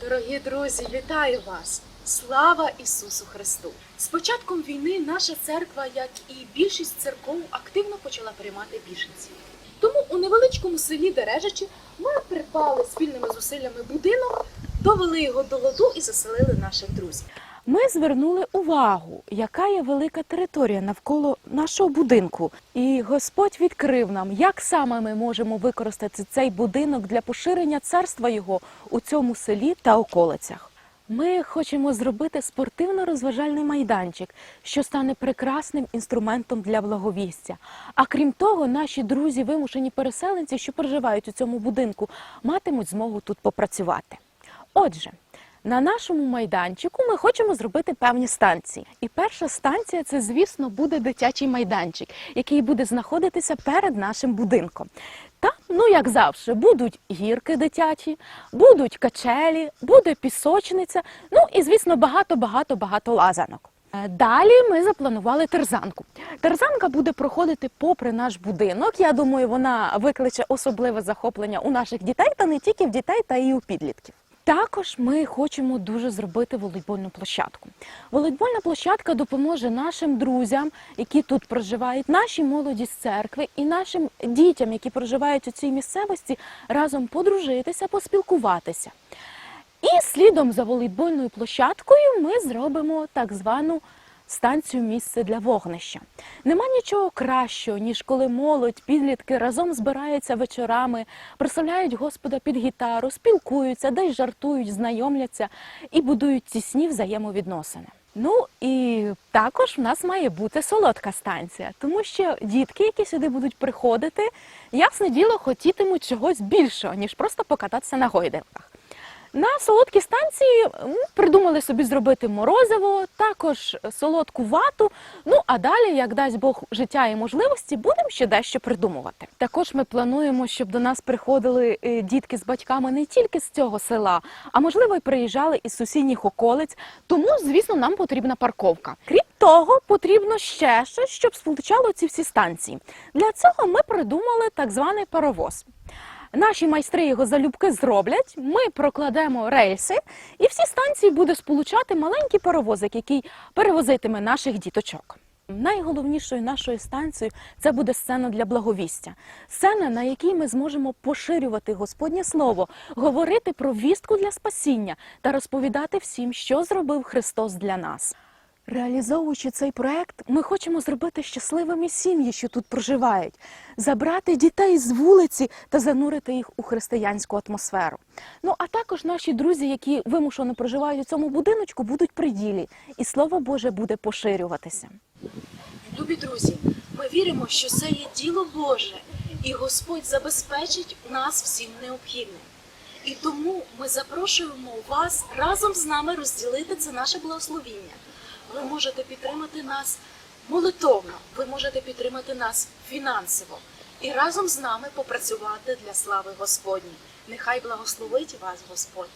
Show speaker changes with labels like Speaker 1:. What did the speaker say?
Speaker 1: Дорогі друзі, вітаю вас! Слава Ісусу Христу! З початком війни наша церква, як і більшість церков, активно почала приймати біженців. Тому у невеличкому селі Дережичі ми придбали спільними зусиллями будинок, довели його до ладу і заселили наших друзів.
Speaker 2: Ми звернули увагу, яка є велика територія навколо нашого будинку, і Господь відкрив нам, як саме ми можемо використати цей будинок для поширення царства його у цьому селі та околицях. Ми хочемо зробити спортивно-розважальний майданчик, що стане прекрасним інструментом для благовістя. А крім того, наші друзі, вимушені переселенці, що проживають у цьому будинку, матимуть змогу тут попрацювати. Отже, на нашому майданчику ми хочемо зробити певні станції. І перша станція це, звісно, буде дитячий майданчик, який буде знаходитися перед нашим будинком. Та, ну як завжди, будуть гірки дитячі, будуть качелі, буде пісочниця, ну і, звісно, багато-багато багато лазанок. Е, Далі ми запланували терзанку. Терзанка буде проходити попри наш будинок. Я думаю, вона викличе особливе захоплення у наших дітей, та не тільки в дітей, та й у підлітків. Також ми хочемо дуже зробити волейбольну площадку. Волейбольна площадка допоможе нашим друзям, які тут проживають, нашій молоді з церкви і нашим дітям, які проживають у цій місцевості, разом подружитися, поспілкуватися. І слідом за волейбольною площадкою ми зробимо так звану станцію місце для вогнища. Нема нічого кращого, ніж коли молодь, підлітки разом збираються вечорами, прославляють Господа під гітару, спілкуються, десь жартують, знайомляться і будують тісні взаємовідносини. Ну і також в нас має бути солодка станція, тому що дітки, які сюди будуть приходити, ясне діло, хотітимуть чогось більшого, ніж просто покататися на гойдалках. На солодкій станції придумали собі зробити морозиво, також солодку вату. Ну а далі, як дасть Бог життя і можливості, будемо ще дещо придумувати. Також ми плануємо, щоб до нас приходили е, дітки з батьками не тільки з цього села, а можливо й приїжджали із сусідніх околиць. Тому, звісно, нам потрібна парковка. Крім того, потрібно ще щось, щоб сполучало ці всі станції. Для цього ми придумали так званий паровоз. Наші майстри його залюбки зроблять. Ми прокладемо рейси, і всі станції буде сполучати маленький паровозик, який перевозитиме наших діточок. Найголовнішою нашою станцією це буде сцена для благовістя, сцена, на якій ми зможемо поширювати Господнє Слово, говорити про вістку для спасіння та розповідати всім, що зробив Христос для нас. Реалізовуючи цей проект, ми хочемо зробити щасливими сім'ї, що тут проживають, забрати дітей з вулиці та занурити їх у християнську атмосферу. Ну а також наші друзі, які вимушено проживають у цьому будиночку, будуть при ділі, і слово Боже буде поширюватися.
Speaker 1: Любі друзі, ми віримо, що це є діло Боже, і Господь забезпечить нас всім необхідним. І тому ми запрошуємо вас разом з нами розділити це наше благословіння. Ви можете підтримати нас молитовно, ви можете підтримати нас фінансово і разом з нами попрацювати для слави Господній. Нехай благословить вас Господь.